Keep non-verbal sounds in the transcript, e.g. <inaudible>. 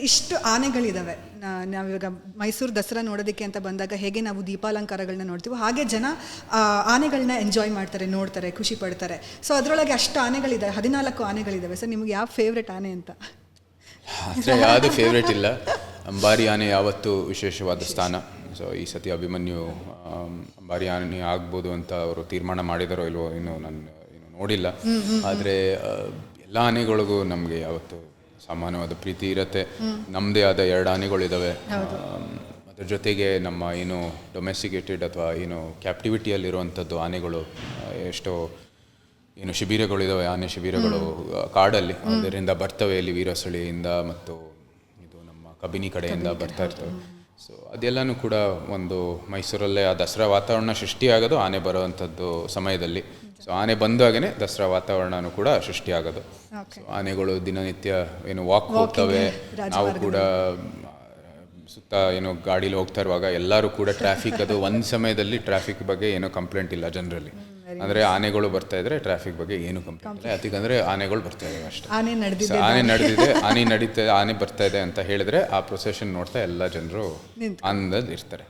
Sir ಇಷ್ಟು ಆನೆಗಳಿದ್ದಾವೆ ನಾವಿವಾಗ ಮೈಸೂರು ದಸರಾ ನೋಡೋದಕ್ಕೆ ಅಂತ ಬಂದಾಗ ಹೇಗೆ ನಾವು ದೀಪಾಲಂಕಾರಗಳನ್ನ ನೋಡ್ತೀವೋ ಹಾಗೆ ಜನ ಆನೆಗಳನ್ನ ಎಂಜಾಯ್ ಮಾಡ್ತಾರೆ ನೋಡ್ತಾರೆ ಖುಷಿ ಪಡ್ತಾರೆ. ಸೊ ಅದರೊಳಗೆ ಅಷ್ಟು ಆನೆಗಳಿದ್ದಾವೆ ಹದಿನಾಲ್ಕು ಆನೆಗಳಿದ್ದಾವೆ ಸರ್ ನಿಮ್ಗೆ ಯಾವ ಫೇವ್ರೆಟ್ ಆನೆ ಅಂತ? ಯಾವುದು ಫೇವ್ರೆಟ್ ಇಲ್ಲ. ಅಂಬಾರಿ ಆನೆ ಯಾವತ್ತೂ ವಿಶೇಷವಾದ ಸ್ಥಾನ. ಸೊ ಈ ಸತಿ ಅಭಿಮನ್ಯು ಅಂಬಾರಿ ಆನೆ ಆಗ್ಬೋದು ಅಂತ ಅವರು ತೀರ್ಮಾನ ಮಾಡಿದಾರೋ ಇಲ್ವೋ ಇನ್ನು ನಾನು ಇನ್ನು ನೋಡಿಲ್ಲ. ಆದರೆ ಎಲ್ಲ ಆನೆಗಳಿಗೂ ನಮಗೆ ಯಾವತ್ತು ಸಾಮಾನ್ಯವಾದ ಪ್ರೀತಿ ಇರುತ್ತೆ. ನಮ್ಮದೇ ಆದ ಎರಡು ಆನೆಗಳಿದ್ದಾವೆ ಅದ್ರ ಜೊತೆಗೆ ನಮ್ಮ ಏನು ಡೊಮೆಸ್ಟಿಕೇಟೆಡ್ ಅಥವಾ ಏನು ಕ್ಯಾಪ್ಟಿವಿಟಿಯಲ್ಲಿರುವಂಥದ್ದು ಆನೆಗಳು ಎಷ್ಟೋ ಏನು ಶಿಬಿರಗಳಿದ್ದಾವೆ ಆನೆ ಶಿಬಿರಗಳು ಕಾಡಲ್ಲಿ. ಅದರಿಂದ ಬರ್ತವೆ ಇಲ್ಲಿ ವೀರಸಳಿಯಿಂದ ಮತ್ತು ಇದು ನಮ್ಮ ಕಬಿನಿ ಕಡೆಯಿಂದ ಬರ್ತಾ ಇರ್ತವೆ. ಸೊ ಅದೆಲ್ಲನೂ ಕೂಡ ಒಂದು ಮೈಸೂರಲ್ಲೇ ಆ ದಸರಾ ವಾತಾವರಣ ಸೃಷ್ಟಿಯಾಗೋದು ಆನೆ ಬರುವಂಥದ್ದು ಸಮಯದಲ್ಲಿ. ಸೊ ಆನೆ ಬಂದಾಗೇ ದಸರಾ ವಾತಾವರಣನೂ ಕೂಡ ಸೃಷ್ಟಿಯಾಗೋದು. ಸೊ ಆನೆಗಳು ದಿನನಿತ್ಯ ಏನು ವಾಕ್ ಹೋಗ್ತವೆ. ನಾವು ಕೂಡ ಸುತ್ತ ಏನು ಗಾಡೀಲಿ ಹೋಗ್ತಾ ಇರುವಾಗ ಎಲ್ಲರೂ ಕೂಡ ಟ್ರಾಫಿಕ್ ಅದು ಒಂದು ಸಮಯದಲ್ಲಿ ಟ್ರಾಫಿಕ್ ಬಗ್ಗೆ ಏನೂ ಕಂಪ್ಲೇಂಟ್ ಇಲ್ಲ ಜನರಲ್ಲಿ. ಅಂದರೆ ಆನೆಗಳು ಬರ್ತಾ ಇದ್ರೆ ಟ್ರಾಫಿಕ್ ಬಗ್ಗೆ ಏನು ಕಂಪ್ಲೇಂಟ್ ಅಂದ್ರೆ ಯಾಕಂದ್ರೆ ಆನೆಗಳು ಬರ್ತಾ ಇದಾವೆ ಅಷ್ಟೇ. ಆನೆ ನಡೆದಿದೆ ಆನೆ ನಡೆದಿದೆ <laughs> ಆನೆ ನಡೀತಾ ಆನೆ ಬರ್ತಾ ಇದೆ ಅಂತ ಹೇಳಿದ್ರೆ ಆ ಪ್ರೊಸೆಷನ್ ನೋಡ್ತಾ ಎಲ್ಲ ಜನರು ಅಂದದ್ ಇರ್ತಾರೆ